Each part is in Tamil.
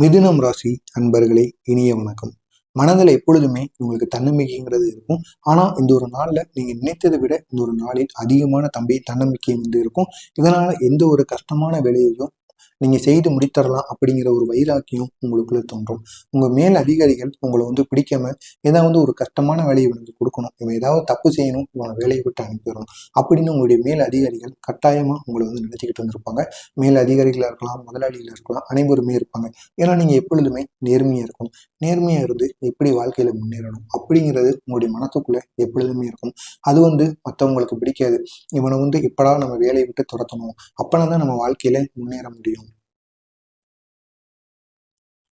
மிதுனம் ராசி அன்பர்களே இனிய வணக்கம். மனதில் எப்பொழுதுமே உங்களுக்கு தன்னம்பிக்கைங்கிறது இருக்கும். ஆனால் இந்த ஒரு நாளில் நீங்கள் நினைத்ததை விட இந்த ஒரு நாளில் அதிகமான தம்பி தன்னம்பிக்கை வந்து இருக்கும். இதனால் எந்த ஒரு கஷ்டமான வேலையையும் நீங்கள் செய்து முடித்தரலாம் அப்படிங்கிற ஒரு வைராக்கியம் உங்களுக்குள்ளே தோன்றும். உங்கள் மேல் அதிகாரிகள் உங்களை வந்து பிடிக்காம ஏதாவது ஒரு கஷ்டமான வேலையை வந்து கொடுக்கணும். இவன் ஏதாவது தப்பு செய்யணும் இவனை வேலையை விட்டு அனுப்பிடணும் அப்படின்னு உங்களுடைய மேல் அதிகாரிகள் கட்டாயமாக உங்களை வந்து நினைச்சிக்கிட்டு வந்திருப்பாங்க. மேல் அதிகாரிகளாக இருக்கலாம் முதலாளிகளாக இருக்கலாம் அனைவருமே இருப்பாங்க. ஏன்னா நீங்கள் எப்பொழுதுமே நேர்மையாக இருக்கணும். நேர்மையாக இருந்து எப்படி வாழ்க்கையில் முன்னேறணும் அப்படிங்கிறது உங்களுடைய மனசுக்குள்ளே எப்பொழுதுமே இருக்கும். அது வந்து மற்றவங்களுக்கு பிடிக்காது. இவனை வந்து எப்படா நம்ம வேலையை விட்டு துரத்தணும்? அப்பனா தான் நம்ம வாழ்க்கையில் முன்னேற முடியும்.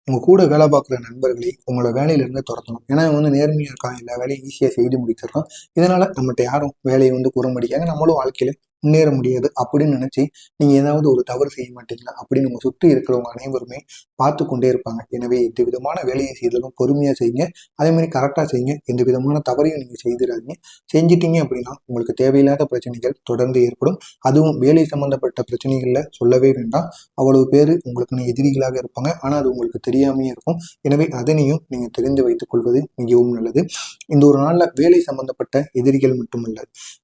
உங்க கூட வேலை பார்க்குற நண்பர்களை உங்களோட வேலையிலேருந்து துரத்தணும். ஏன்னா வந்து நேர்மையாக இருக்கான் எல்லா வேலையும் ஈஸியாக செய்து முடிச்சிடலாம் இதனால நம்மகிட்ட யாரும் வேலையை வந்து கூற முடியாது நம்மளும் வாழ்க்கையில முன்னேற முடியாது அப்படின்னு நினைச்சு நீங்க ஏதாவது ஒரு தவறு செய்ய மாட்டீங்களா? அப்படின்னு நம்ம சுற்றி இருக்கிறவங்க அனைவருமே பார்த்து கொண்டே இருப்பாங்க. எனவே எந்த விதமான வேலையை செய்தாலும் பொறுமையா செய்யுங்க. அதே மாதிரி கரெக்டா செய்யுங்க. எந்த விதமான தவறையும் நீங்க செய்திடாதீங்க. செஞ்சிட்டீங்க அப்படின்னா உங்களுக்கு தேவையில்லாத பிரச்சனைகள் தொடர்ந்து ஏற்படும். அதுவும் வேலை சம்பந்தப்பட்ட பிரச்சனைகள்ல சொல்லவே வேண்டாம். அவ்வளவு பேர் உங்களுக்கு எதிரிகளாக இருப்பாங்க. ஆனா அது உங்களுக்கு தெரியாமையே இருக்கும். எனவே அதனையும் நீங்க தெரிந்து வைத்துக் கொள்வது மிகவும் நல்லது. இந்த ஒரு நாள்ல வேலை சம்பந்தப்பட்ட எதிரிகள் மட்டுமல்ல.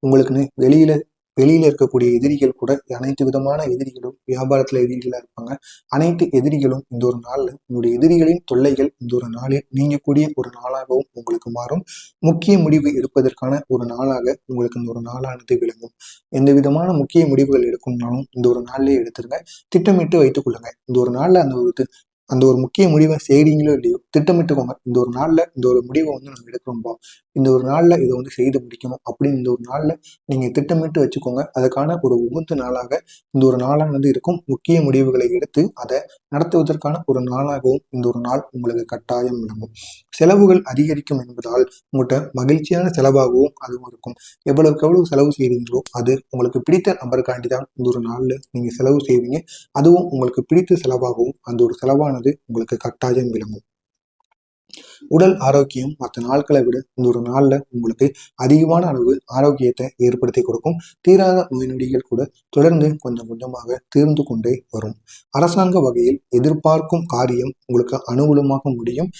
உங்களுக்குன்னு வெளியில வெளியில இருக்கக்கூடிய எதிரிகள் கூட அனைத்து விதமான எதிரிகளும் வியாபாரத்துல எதிரிகளா இருப்பாங்க. அனைத்து எதிரிகளும் இந்த ஒரு நாள்ல உங்களுடைய எதிரிகளின் தொல்லைகள் இந்த ஒரு நாளில் நீங்கக்கூடிய ஒரு நாளாகவும் உங்களுக்கு மாறும். முக்கிய முடிவு எடுப்பதற்கான ஒரு நாளாக உங்களுக்கு இந்த ஒரு நாளானது விளங்கும். எந்த விதமான முக்கிய முடிவுகள் எடுக்கணும்னாலும் இந்த ஒரு நாள்லயே எடுத்துருங்க. திட்டமிட்டு வைத்துக் கொள்ளுங்க. இந்த ஒரு நாள்ல அந்த ஒரு அந்த ஒரு முக்கிய முடிவை செய்கிறீங்களோ இல்லையோ திட்டமிட்டுக்கோங்க. இந்த ஒரு நாள்ல இந்த ஒரு முடிவை வந்து நம்ம எடுக்கிறோம்பா இந்த ஒரு நாளில் இதை வந்து செய்து முடிக்கணும் அப்படின்னு இந்த ஒரு நாளில் நீங்கள் திட்டமிட்டு வச்சுக்கோங்க. அதுக்கான ஒரு உகுந்த நாளாக இந்த ஒரு நாளானது இருக்கும். முக்கிய முடிவுகளை எடுத்து அதை நடத்துவதற்கான ஒரு நாளாகவும் இந்த ஒரு நாள் உங்களுக்கு கட்டாயம் விளங்கும். செலவுகள் அதிகரிக்கும் என்பதால் உங்கள்கிட்ட மகிழ்ச்சியான செலவாகவும் அதுவும் இருக்கும். எவ்வளவுக்கு எவ்வளவு செலவு செய்வீங்களோ அது உங்களுக்கு பிடித்த நபருக்காண்டி தான் இந்த ஒரு நாளில் நீங்கள் செலவு செய்வீங்க. அதுவும் உங்களுக்கு பிடித்த செலவாகவும் அந்த ஒரு செலவானது உங்களுக்கு கட்டாயம் விளங்கும். உடல் ஆரோக்கியம் மற்ற நாட்களை விட இந்த ஒரு நாளில் உங்களுக்கு அதிகமான அளவு ஆரோக்கியத்தை ஏற்படுத்தி கொடுக்கும். தீராத நோய் நொடிகள் கூட தொடர்ந்து கொஞ்சம் கொஞ்சமாக தீர்ந்து கொண்டே வரும். அரசாங்க வகையில் எதிர்பார்க்கும் காரியம் உங்களுக்கு அனுகூலமாக முடியும்.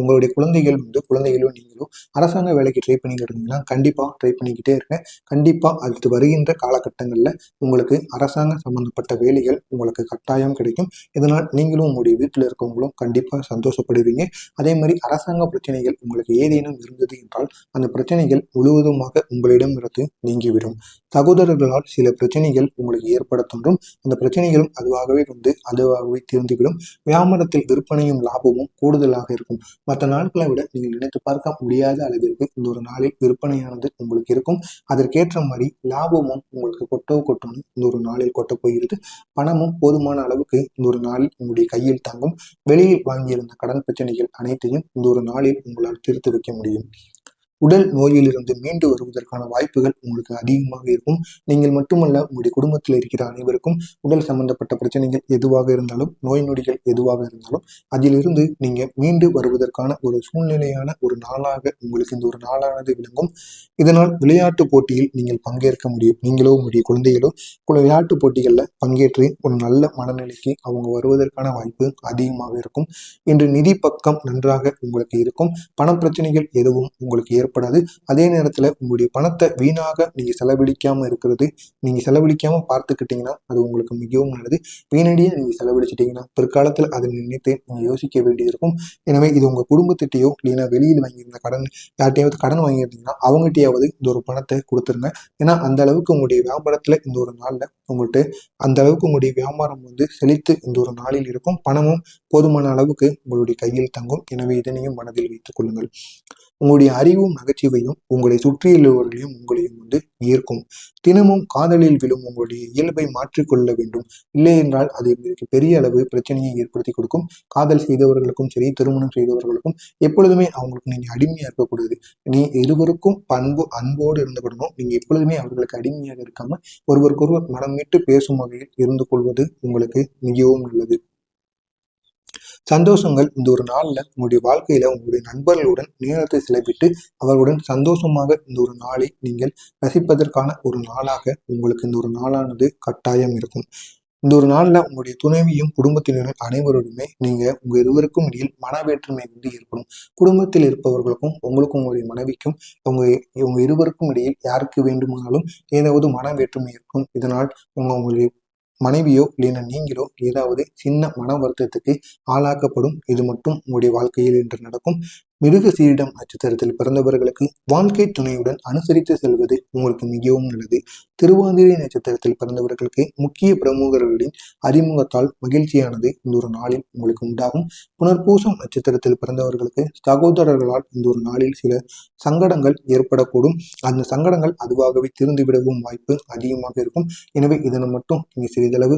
உங்களுடைய குழந்தைகள் வந்து குழந்தைகளோ நீங்களோ அரசாங்க வேலைக்கு ட்ரை பண்ணிக்கிட்டு இருந்தீங்கன்னா கண்டிப்பாக ட்ரை பண்ணிக்கிட்டே இருங்க. கண்டிப்பாக அடுத்து வருகின்ற காலகட்டங்களில் உங்களுக்கு அரசாங்க சம்பந்தப்பட்ட வேலைகள் உங்களுக்கு கட்டாயம் கிடைக்கும். இதனால் நீங்களும் உங்களுடைய வீட்டில் இருக்கவங்களும் கண்டிப்பாக சந்தோஷப்படுவீங்க. அதே மாதிரி அரசாங்க பிரச்சனைகள் உங்களுக்கு ஏதேனும் இருந்தது என்றால் அந்த பிரச்சனைகள் முழுவதுமாக உங்களிடம் இருந்து நீங்கிவிடும். சகோதரர்களால் சில பிரச்சனைகள் உங்களுக்கு ஏற்பட தோன்றும். அந்த பிரச்சனைகளும் அதுவாகவே வந்து அதுவாகவே தீர்ந்துவிடும். வியாபாரத்தில் விற்பனையும் லாபமும் கூடுதலாக இருக்கும். மற்ற நாட்களை விட நீங்கள் நினைத்து பார்க்க முடியாத அளவிற்கு இந்த ஒரு நாளில் விற்பனையானது உங்களுக்கு இருக்கும். அதற்கேற்ற மாதிரி லாபமும் உங்களுக்கு கொட்டோ கொட்டணும் இந்த ஒரு நாளில் கொட்ட போகிறது. பணமும் போதுமான அளவுக்கு இந்த ஒரு நாளில் உங்களுடைய கையில் தங்கும். வெளியில் வாங்கியிருந்த கடன் பிரச்சனைகள் அனைத்தையும் இந்த ஒரு நாளில் உங்களால் தீர்த்து வைக்க முடியும். உடல் நோயிலிருந்து மீண்டு வருவதற்கான வாய்ப்புகள் உங்களுக்கு அதிகமாக இருக்கும். நீங்கள் மட்டுமல்ல உங்களுடைய குடும்பத்தில் இருக்கிற அனைவருக்கும் உடல் சம்பந்தப்பட்ட பிரச்சனைகள் எதுவாக இருந்தாலும் நோய் நொடிகள் எதுவாக இருந்தாலும் அதிலிருந்து நீங்க மீண்டு வருவதற்கான ஒரு சூழ்நிலையான ஒரு நாளாக உங்களுக்கு இந்த ஒரு நாளானது விளங்கும். இதனால் விளையாட்டு போட்டியில் நீங்கள் பங்கேற்க முடியும். நீங்களோ உங்களுடைய குழந்தைகளோ விளையாட்டு போட்டிகளில் பங்கேற்று ஒரு நல்ல மனநிலைக்கு அவங்க வருவதற்கான வாய்ப்பு அதிகமாக இருக்கும். இன்று நிதி பக்கம் நன்றாக உங்களுக்கு இருக்கும். பண பிரச்சனைகள் எதுவும் உங்களுக்கு ஏற்ப ஏற்படாது அதே நேரத்தில் உங்களுடைய பணத்தை வீணாக நீங்கள் செலவழிக்காமல் இருக்கிறது நீங்கள் செலவழிக்காமல் பார்த்துக்கிட்டிங்கன்னா அது உங்களுக்கு மிகவும் நல்லது. வீணடியாக நீங்கள் செலவழிச்சிட்டிங்கன்னா பிற்காலத்தில் அதை நினைத்து நீங்கள் யோசிக்க வேண்டியிருக்கும். எனவே இது உங்கள் குடும்பத்திட்டையோ இல்லைன்னா வெளியில் வாங்கியிருந்த கடன் யார்ட்டையாவது கடன் வாங்கியிருந்தீங்கன்னா அவங்ககிட்டயாவது இந்த ஒரு பணத்தை கொடுத்துருங்க. ஏன்னா அந்த அளவுக்கு உங்களுடைய வியாபாரத்தில் இந்த ஒரு நாளில் உங்கள்கிட்ட அந்த அளவுக்கு உங்களுடைய வியாபாரம் வந்து செழித்து இந்த ஒரு நாளில் இருக்கும். பணமும் போதுமான அளவுக்கு உங்களுடைய கையில் தங்கும். எனவே இதனையும் மனதில் வைத்துக் கொள்ளுங்கள். உங்களுடைய அறிவும் நகைச்சுவையும் உங்களை சுற்றியுள்ளவர்களையும் உங்களையும் வந்து ஈர்க்கும் தினமும் காதலில் விழும் உங்களுடைய இயல்பை மாற்றிக்கொள்ள வேண்டும். இல்லை என்றால் அது உங்களுக்கு பெரிய அளவு பிரச்சனையை ஏற்படுத்தி கொடுக்கும். காதல் செய்தவர்களுக்கும் சரி திருமணம் செய்தவர்களுக்கும் எப்பொழுதுமே அவங்களுக்கு நீங்க அடிமையா இருக்கக்கூடாது. நீ இருவருக்கும் பண்பு அன்போடு இருந்துவிடணும் நீங்க எப்பொழுதுமே அவர்களுக்கு அடிமையாக இருக்காம ஒருவருக்கொருவர் மனம் விட்டு பேசும் வகையில் இருந்து கொள்வது உங்களுக்கு மிகவும் நல்லது. சந்தோஷங்கள். இந்த ஒரு நாளில் உங்களுடைய வாழ்க்கையில உங்களுடைய நண்பர்களுடன் நேரத்தை செலவிட்டு அவர்களுடன் சந்தோஷமாக இந்த ஒரு நாளை நீங்கள் ரசிப்பதற்கான ஒரு நாளாக உங்களுக்கு இந்த ஒரு நாளானது கட்டாயம் இருக்கும். இந்த ஒரு நாள்ல உங்களுடைய துணைவியும் குடும்பத்தினரும் அனைவருமே நீங்க உங்க இருவருக்கும் இடையில் மனவேற்றுமை வந்து ஏற்படும். குடும்பத்தில் இருப்பவர்களுக்கும் உங்களுக்கும் உங்களுடைய மனைவிக்கும் உங்க உங்க இருவருக்கும் இடையில் யாருக்கு வேண்டுமானாலும் ஏதாவது மனவேற்றுமை இருக்கும். இதனால் உங்க உங்களுடைய மனைவியோ இல்லைன்னா நீங்களோ ஏதாவது சின்ன மன வருத்தத்துக்கு ஆளாக்கப்படும். இது மட்டும் உங்களுடைய வாழ்க்கையில் இன்று நடக்கும். மிருக சீரிடம் நட்சத்திரத்தில் பிறந்தவர்களுக்கு வாழ்க்கை துணையுடன் அனுசரித்து செல்வது உங்களுக்கு மிகவும் நல்லது. திருவாதிரை நட்சத்திரத்தில் பிறந்தவர்களுக்கு முக்கிய பிரமுகர்களின் அறிமுகத்தால் மகிழ்ச்சியானது இந்த ஒரு நாளில் உங்களுக்கு உண்டாகும். புனர்பூசம் நட்சத்திரத்தில் பிறந்தவர்களுக்கு சகோதரர்களால் இந்த ஒரு நாளில் சில சங்கடங்கள் ஏற்படக்கூடும். அந்த சங்கடங்கள் அதுவாகவே திருந்துவிடவும் வாய்ப்பு அதிகமாக இருக்கும். எனவே இதனை மட்டும் நீங்கள் சிறிதளவு